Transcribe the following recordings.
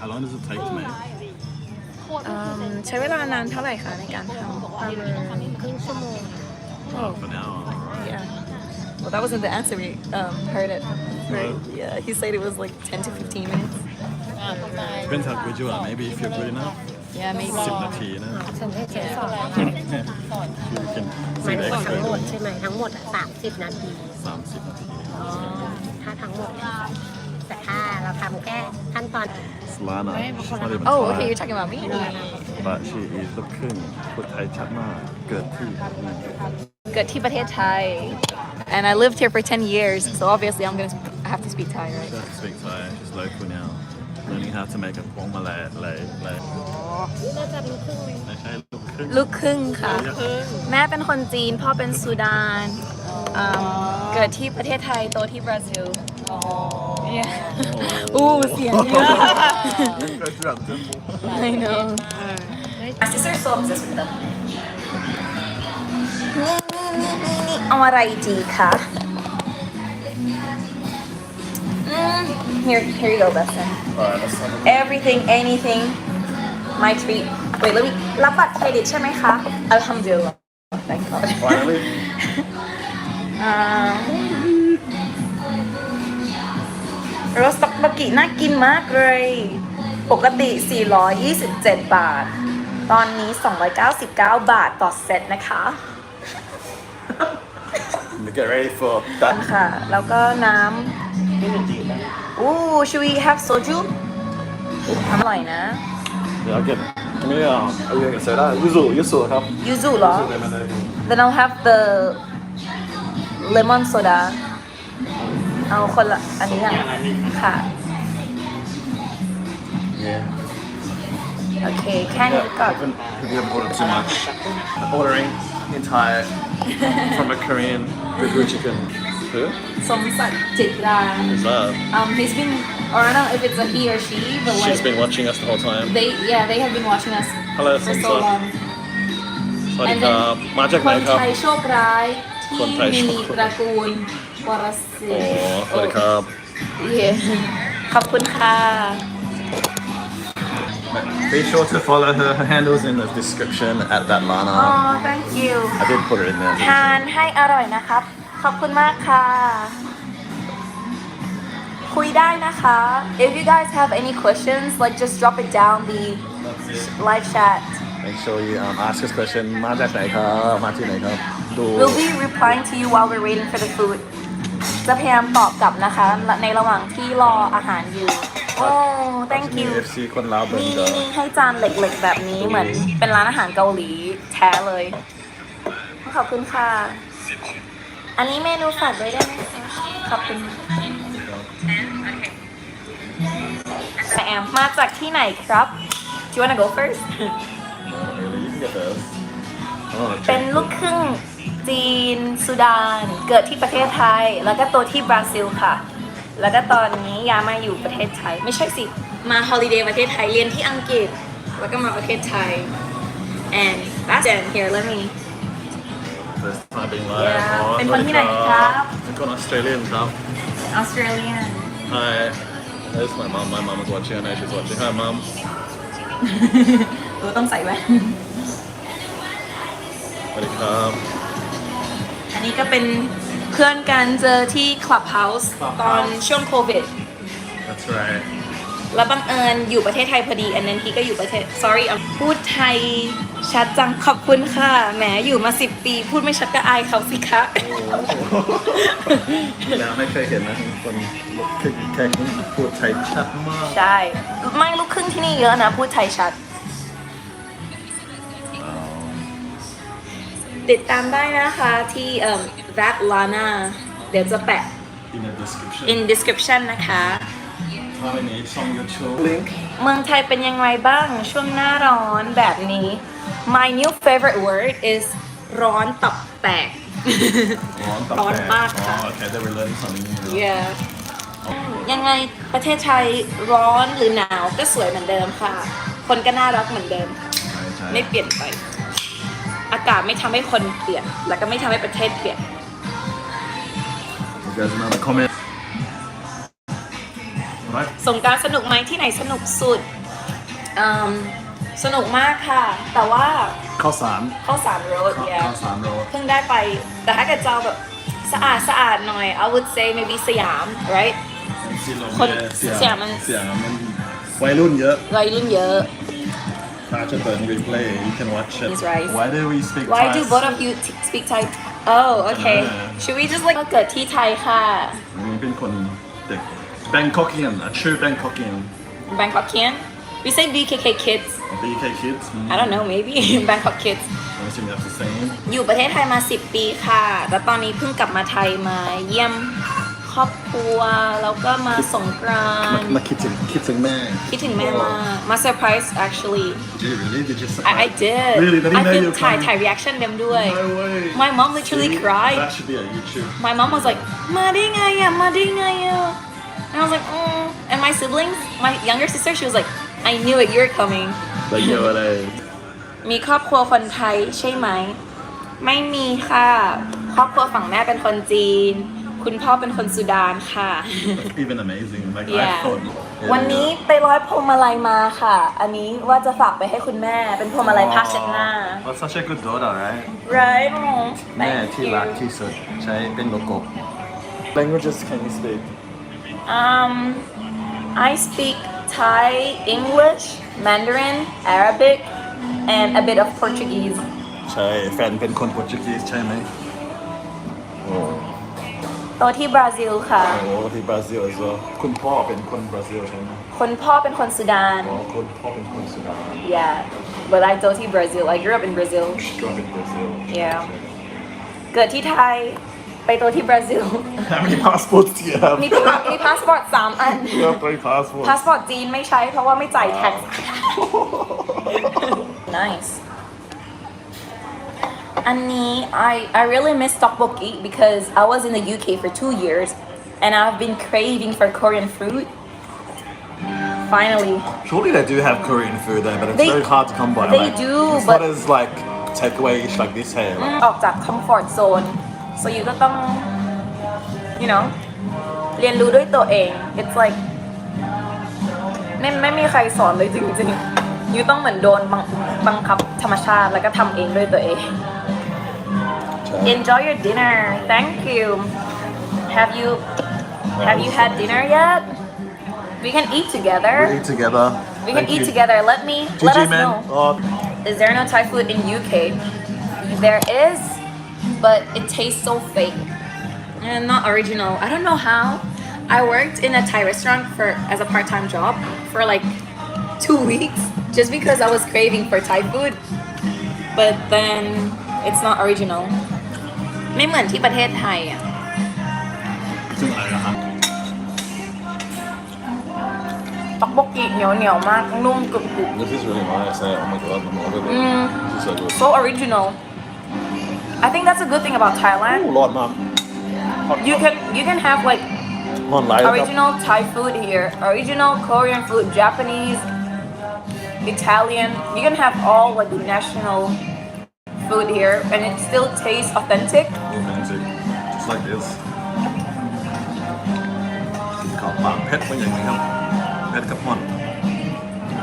How long does it take to make? อืมใช้เวลานานเท่าไหร่คะในการทำประมาณครึ่งชั่วโมง Half an hour. Yeah. Well, that wasn't the answer. We um, heard it. Right? Yeah. He said it was like 10 to 15 minutes. Depends how good you are. Maybe if you're good enough, Yeah, maybe. สิบนาทีนะ ฉันให้เชฟสอน You can หมาย see ถึ the งทั้ง expert หมดใช่ไหมทั้งหมดสามสิบนาทีสามสิบนาที ถ้าทั้งหมดแต่ถ้า เราทำแค่ขั้นตอน Lana she's not even Oh, Thai, okay. You're talking about me. but she is ลูกครึ่งพูดไทยชัดมากเกิดที่ Good ที่ประเทศไทย And I lived here for 10 years, so obviously I'm gonna sp- have to speak Thai, She right? doesn't speak Thai she's local now learning how to make a พวงมาลัยเลยเลยน่าจะรู้ครึ่งไหมไม่ใช่ลูกครึ่งลูกครึ่งค่ะ แม่เป็นคนจีน พ่อเป็นซูดานอืมเกิดที่ประเทศไทย โตที่บราซิล Yeah. อู้เสียงเยอะ Go throughout the temple. I know. My sister is so obsessed with them. เอาอะไรดีคะอืม Here, here you go, Besson. Alright, let's have a Everything, anything, my treat. Wait, let me. รับบัตรเครดิตใช่ไหมคะ Alhamdulillah. Thank God. Finally อ่าโ รสต็อกบากิน่ากินมากเลย ปกติ 427 บาท ตอนนี้ 299 บาทต่อเซตนะคะ get ready for that ค่ะ แล้วก็น้ำอู้ should we have soju อร่อยนะเดี๋ยว get อันนี้อะเอาเรียกเสร็จแล้วยูสุยูสุครับยูสุเหรอยูสุเลยมาเลย then I'll have the lemon soda เอาคนละอันนี้อ่ะค่ะ Yeah โอเค แค่นี้ก่อน haven't we haven't ordered too much ordering entire from a Korean with chicken who สมศักดิ์จิตรา is that um he's been or I don't know if it's a he or she but like she's been watching us the whole time they yeah they have been watching us Hello, for so Samsa. long สวัสดี and ค then รับมาจาก ค ไหน น ครับ ไทยโชคร้าย ค ที่ นไทย มี โชค ต ร้าย ระกูล วรสิ โอ้ ทธิ์ สวัสดีครับ Yeah ขอบคุณค่ะ Be sure to follow her her handles in the description at that Lana oh thank you I did put her in there ทานให้อร่อยนะครับ ขอบคุณมากค่ะ คุยได้นะคะ if you guys have any questions like just drop it down the live chat Make sure you um, ask us question มาจากไหนครับมาที่ไหนครับดู we'll be replying to you while we're waiting for the food จะพยายามตอบกลับนะคะ ในระหว่างที่รออาหารอยู่ โอ้ thank มี you FC คนลาวเบิร์นี่นเดอนี่ให้จานเหล็กๆแบบนี้เหมือนเป็นร้านอาหารเกาหลีแท้เลย ขอบคุณค่ะ อันนี้เมนูฝากด้วยได้ไหมคะ ขอบคุณแซมมาจากที่ไหนครับ Do you wanna go first? You can get those. Oh, เป็นลูกครึ่ง จีนสุดาน เกิดที่ประเทศไทย แล้วก็โตที่บราซิลค่ะ แล้วก็ตอนนี้ย้ายมาอยู่ประเทศไทย ไม่ใช่สิ มาฮอลิเดย์ประเทศไทย เรียนที่อังกฤษ แล้วก็มาประเทศไทย and that's it here let me First time being live. Yeah. Oh, เป็นคนที่ไหนครับ เป็นคน Australian ครับ Australian Hi. There's my mum. My mum is watching. I know she's watching. Hi, mum. ตัวต้องใส่แว่นสวัสดีครับอั นนี้ก็เป็นเพื่อนกันเจอที่ Clubhouse ตอนช่วงโควิด That's right. แล้วบังเอิญอยู่ประเทศไทยพอดี อันนั้นทีก็อยู่ประเทศ sorry อะพูดไทยชัดจังขอบคุณค่ะ แหมอยู่มาสิบปี พูดไม่ชัดก็อายเขาสิคะ แล้วไม่เคยเห็นนะคนลูกครึ่งแค่พูดไทยชัดมาก ใช่ ไม่ลูกครึ่งที่นี่เยอะนะ พูดไทยชัด ติดตามได้นะคะที่เอ่อ that lana เดี๋ยวจะแปะ In the description in description นะคะถ้าไม่มีช่อง YouTube link เมืองไทยเป็นยังไงบ้างช่วงหน้าร้อนแบบนี้ My new favorite word is ร้อนตับแตก ร้อนตับร้อนแตมากค่ะอ๋อ Okay they were learning something new yeah ยังไงประเทศไทยร้อนหรือหนาวก็สวยเหมือนเดิมค่ะ คนก็น่ารักเหมือนเดิมค่ะ ใช่ใช่ ไม่เปลี่ยนไป อากาศไม่ทำให้คนเปลี่ยน แล้วก็ไม่ทำให้ประเทศเปลี่ยน You guys know the comment right สงกรารสนุกไหมที่ไหนสนุกสุดอืมสนุกมากค่ะ แต่ว่าข้าวสารเข้าสามโรดข้าว yeah ข้าวสารโรดเพิ่งได้ไป แต่ถ้าเกิดจะเอาแบบสะอาดสะอาดหน่อย I would say maybe สยาม right คนเสียเสียมัน เสียมันวัยรุ่นเยอะ วัยรุ่นเยอะ ถ้าจะเปิด replay you can watch it He's right. why do we speak Why Thai do both of you t- speak Thai Oh okay อ่า Should we just like เกิดที่ไทยค่ะนี่เป็นคนเด็ก Bangkokian อะชื่อ Bangkokian Bangkokian We say BKK kids BK kids I don't know maybe Bangkok kids I assume that's the same อยู่ประเทศไทยมา 10 ปีค่ะ แล้วตอนนี้เพิ่งกลับมาไทยมาเยี่ยม ครอบครัว แล้วก็มาสงกรานต์มาคิดถึงคิดถึงแม่ คิดถึงแม่มากมาเซอร์ไพรส์ actually Did you really did you I, I did really I didn't I know think you were ถ่าย coming ถ่าย reaction เดมด้วย no way My mom literally See? cried that should be on YouTube My mom was like มาได้ไงอะมาได้ไงอะ and I was like mm. and my siblings my younger sister she was like I knew it you were coming แต่เยอะเลยมีครอบครัวคนไทยใช่ไหม ไม่มีค่ะ ครอบครัวฝั่งแม่เป็นคนจีน คุณพ่อเป็นคนสุดานค่ะ That's even amazing like I Yeah. thought วันนี้ไปร้อยพวงมาลัยมาค่ะ อันนี้ว่าจะฝากไปให้คุณแม่เป็นพวงมาลัยผ้าเช็ดหน้า Well, such a good daughter right right แม่ที่รักที่สุดใช้เป็นโลโก้ Languages can you speak um I speak Thai English Mandarin Arabic and a bit of Portuguese ใช่แฟนเป็นคนโปรตุเกสใช่ไหมโอ้ โตที่บราซิลค่ะโหที่บราซิล as well คุณพ่อเป็นคนบราซิลใช่ไหมคนพ่อเป็นคนสุดาน อ๋อคุณพ่อเป็นคนสุดา yeah but I โตที่บราซิล I grew up in Brazil Strong in Brazil Yeah. เกิดที่ไทยไปโตที่บราซิล How many passports do you have มีมีพาสปอร์ตสามอัน You have three passports พาสปอร์ตจีนไม่ใช้เพราะว่าไม่จ่าย tax nice อันนี้ I I really miss tteokbokki because I was in the UK for two years and I've been craving for Korean food finally Surely they do have Korean food there, but it's They- very hard to come by. they like, do, It's but- not as like takeaway-ish like this here. Like, ออกจาก comfort zone so you ก็ต้อง you know เรียนรู้ด้วยตัวเอง it's like ไม่ไม่มีใครสอนเลยจริงๆ you ต้องเหมือนโดนบังบังคับธรรมชาติแล้วก็ทำเองด้วยตัวเอง enjoy your dinner thank you have you have you had dinner yet we can eat together we eat together. we can Thank eat you. together let me let us man. know Oh, Is there no Thai food in UK? There is, but it tastes so fake and not original. I don't know how. I worked in a Thai restaurant for as a part-time job for like two weeks just because I was craving for Thai food. But then it's not original. ไม่เหมือนที่ประเทศไทยอ่ะ ซึ่งอะไรนะครับ ต็อกบกกีเหนียวเหนียวมาก นุ่มกรุบกรุบ This is really nice. Eh? Oh my god, I'm over it. Mm. This is so good. so original I think that's a good thing about Thailand Oh, Lord, mum. you can you can have like On live. original Thai food here, original Korean food, Japanese, Italian. You can have all like national food here, and it still tastes authentic. Authentic. Just like this. ขาวปากเพชรเป็นอย่างนี้ครับเพชรกับมัน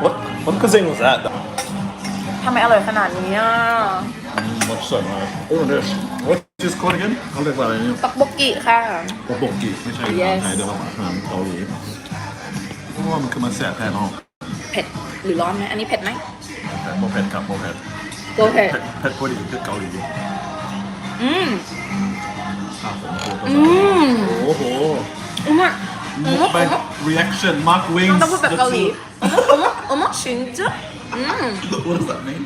What what cuisine was that? ทำไมอร่อยขนาดนี้อะ Mm, what's so nice? Oh, this. What's this called again? เขาเรียกว่าอะไรเนี่ยตักบกกิค่ะโปโบกิไม่ใช่อาหาร Yes ไทยแต่ว่าอาหารเกาหลีเพราะว่ามันคือมาแสบแทนห้องเผ็ดหรือร้อนไหมอันนี้เผ็ดไหมแต่โมเผ็ดครับโมเผ็ด โอเค เผ็ดเผ็ดพอดีคือเกาหลี อืม อ่ะผมโคตร อืม โอ้โห อืมอืม ไป reaction mark wings ต้องพูดแบบเกาหลีอืมอืมชินจ้ะอืม What does that mean?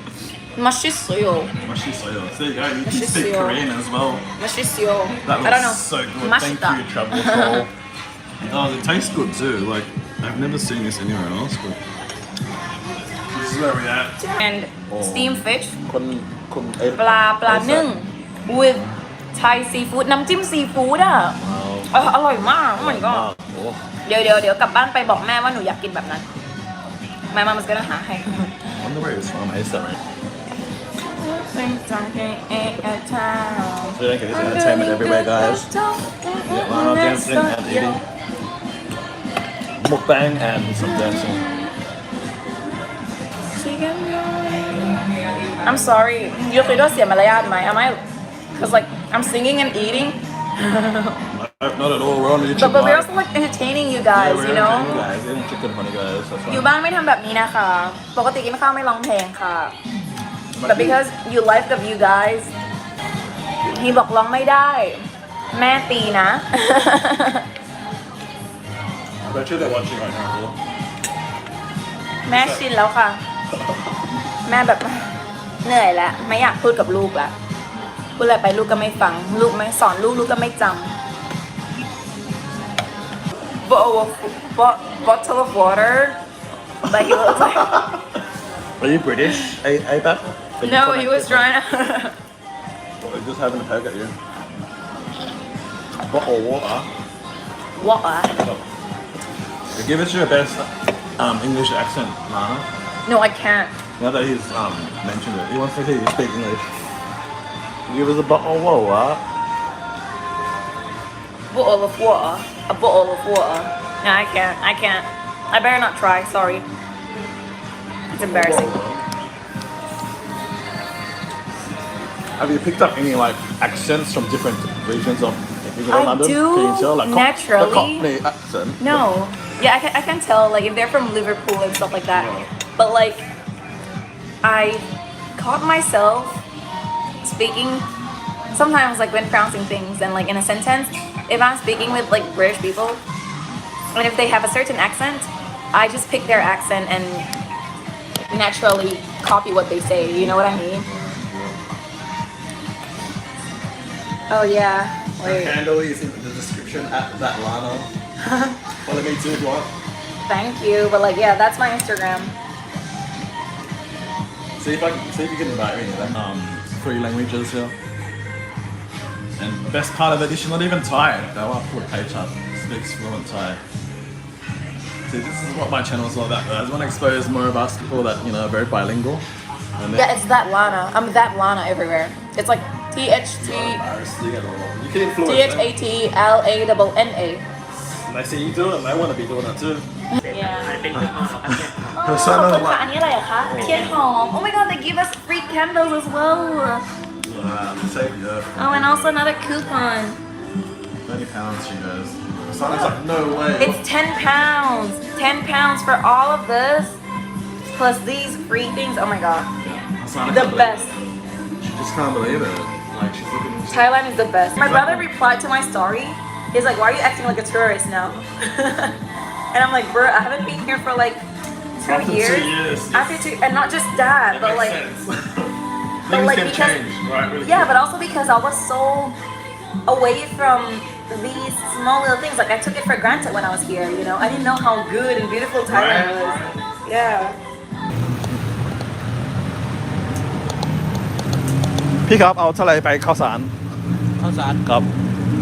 มาชิโซโย Mashisoyo. There you go. You can speak Mashisoyo. Korean as well. มาชิโซโย That I don't know looks so good. มาชิ Thank ตะ you, Travel Troll. oh, it tastes good too. Like I've never seen this anywhere else, but this is where we at. and steamed fish คนคนเอ ปลาปลานึ่ง with Thai seafood น้ำจิ้มซีฟู้ดอะเอออร่อยมาก oh my god โอ้เดี๋ยวเดี๋ยวเดี๋ยวกลับบ้านไปบอกแม่ว่าหนูอยากกินแบบนั้น My mom is gonna หาให้ wonder where it's from. Is that right? So you don't get this entertainment everywhere, guys. Yeah, well, dancing and eating. mukbang and some dancing. I'm sorry ยูคิดว่าเสียมารยาทไหม Am I Cause like I'm singing and eating No, not at all. We're on YouTube. but but we're live. also like entertaining you Yeah, guys we're you know entertaining you guys. Eating chicken funny guys. That's อยู่ fine. บ้านไม่ทำแบบนี้นะคะ ปกติกินข้าวไม่ร้องเพลงค่ะ but because you live กับ you guys ฮีบอกร้องไม่ได้ แม่ตีนะ I bet you they're watching right now. Cool. แม่ชินแล้วค่ะ แม่แบบเหนื่อยแล้ว ไม่อยากพูดกับลูกแล้ว พูดอะไรไปลูกก็ไม่ฟัง ลูกไม่สอนลูกลูกก็ไม่จำ bottle of bo- bottle of water like he was like Are you British? Hey, hey, Beth? no he was trying to We're just having a poke at you. Bottle of water. water Give us your best um, English accent, Lana. no I can't Now that he's um, mentioned it, he wants to hear you speak English. Give us a bottle of water. bottle of water a bottle of water no I can't I can't I better not try sorry it's embarrassing Have you picked up any like accents from different regions of England I London? do, Can you tell like naturally. the Cockney accent? No. Yeah, I can, I can tell, like, if they're from Liverpool and stuff like that. But, like, I caught myself speaking sometimes, like, when pronouncing things and, like, in a sentence, if I'm speaking with, like, British people, and if they have a certain accent, I just pick their accent and naturally copy what they say. You know what I mean? Oh, yeah. Wait. Handle is in the description at that Lana. Follow me too if you want. Thank you. But, like, yeah, that's my Instagram. See if I can, see if you can invite me. Like, um, three languages here. And best part of it is she's not even Thai. That one poor Paychat speaks fluent Thai. See, this is what my channel is all about. I just want to expose more of us people that you know are very bilingual. And Yeah, it's that Lana. I'm that Lana everywhere. It's like T H T embarrassing at. You can influence T H A T L A double N A. them. They see you do it, and they want to be doing it too. Yeah. เป็นเครื่องนอนของประเทศ ขอบคุณค่ะอันนี้อะไรอะคะเทียนหอม Oh my god they give us free candles as well Uh, save the earth. Oh and also another coupon 30 pounds, she goes. Sana's like, no way. It's 10 pounds 10 pounds for all of this plus these free things Oh my god Sana the can't believe best it. She just can't believe it. Like, she's looking. Thailand is the best. My brother replied to my story. He's like, "Why are you acting like a tourist now?" and I'm like, "Bro, I haven't been here for like two After two years. years. After two, and not just that, but like, Things like, can because- change, right? Really yeah, quick. but also because I was so away from these small little things. Like I took it for granted when I was here. You know, I didn't know how good and beautiful Thailand Right, was. right. Yeah. พี่ครับเอาเท่าไหร่ไปข้าวสาร ข้าวสาร ครับ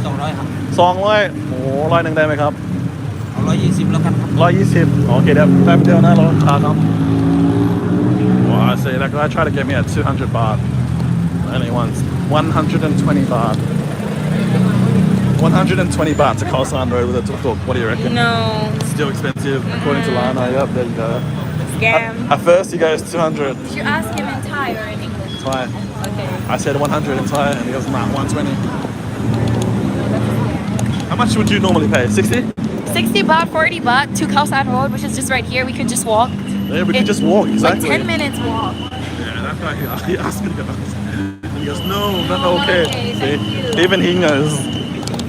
สองร้อยครับ สองร้อยโอ้ร้อยหนึ่งได้ไหมครับ เอา ร้อยยี่สิบแล้วกันครับ ร้อยยี่สิบโอเคเดี๋ยวแป๊บเดียวนะรอค้าครับ Well, I say that guy tried to get me at 200 baht. And he wants 120 baht. 120 baht to Khao San Road with a tuk tuk. What do you reckon? No Still expensive, according to Lana. Yep, there you go. scam. At, at first, he goes 200 Did you ask him in Thai or in English? Thai. Okay. I said 100 in Thai, and he goes, nah, 120. How much would you normally pay? 60? 60 baht, 40 baht to Khao San Road, which is just right here. We could just walk. Yeah, we could just walk, exactly. Like 10 minutes walk. Yeah, that's why he, he asked me about He goes, no, not okay. okay, See, even he knows.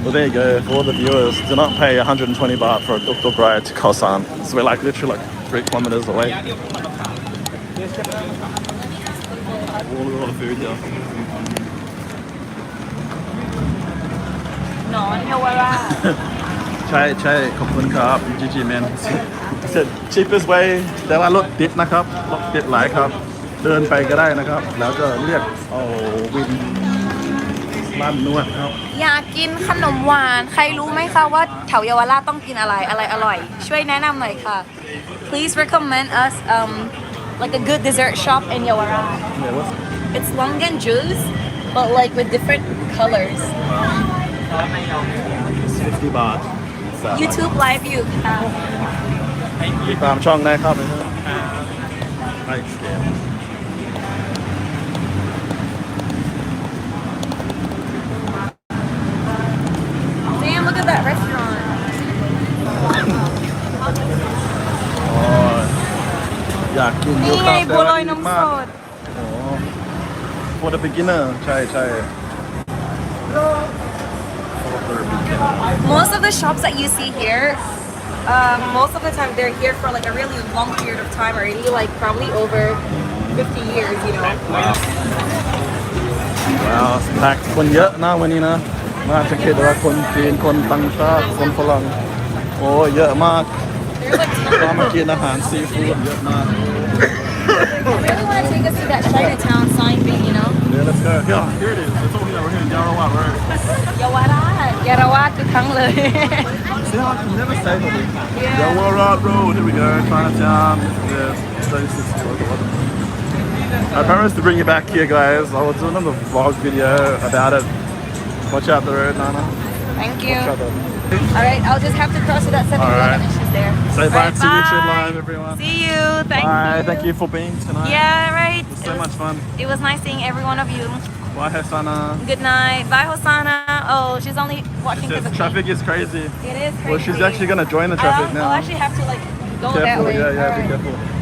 Well, there you go. For all the viewers, do not pay 120 baht for a tuk tuk ride to Khao San. So we're like literally like three kilometers away. All of food here. No, Nyawara. ใช่ใช่ขอบคุณครับ GG man said cheapest way แต่ว่ารถติดนะครับรถติดหลายครับ เดินไปก็ได้นะครับ แล้วก็เรียกเอาวินร้านนวดครับ อยากกินขนมหวาน ใครรู้ไหมคะว่าแถวเยาวราชต้องกินอะไรอะไรอร่อย ช่วยแนะนำหน่อยค่ะ Please recommend us um like a good dessert shop in Yawara. Yeah, what's It's longan juice, but like with different colors. 50 baht สาม YouTube Live อยู่ค่ะติดตามช่องได้ครับไอเกม Damn look at that restaurant อ๋ออยากกินนี่ไงบัวลอยนมสด โอ้ for the beginner ใช่ใช่ most of the shops that you see here um, most of the time they're here for like a really long period of time already like probably over 50 years you know ว้าวว้าวแพ็คคนเยอะนะวันนี้นะ มาจะคิดว่าคนจีน คนต่างชาติ คนฝรั่ง โอ้เยอะมาก there's like มามากินอาหารซีฟู้ดเยอะมาก I really want to take us to that Chinatown sign thing you know Yeah, let's go. Yeah, here it is. It's over here. We're here in Yarawat Road. เยา วราชเยาวราชทุกครั้งเลย See how I can never say that. Yarawat Road. Here we go. Chinatown. This is the 36 year old. I promised to bring you back here, guys. I will do another vlog video about it. Watch out the road, Nana. thank you Watch out the all right I'll just have to cross to that 7 All right. Eleven and she's there Say bye Alright, to YouTube bye. Live, everyone. see you thank Bye. you Thank you for being tonight. yeah right It was It so was- much fun. It was nice seeing every one of you. Bye, Hasana. Good night. Bye, Hosanna. Oh, she's only watching because of traffic is crazy. It is crazy. Well, she's actually going to join the traffic oh, I'll, now. I'll actually have to like go that Careful. way. Yeah, yeah. Be Alright. careful.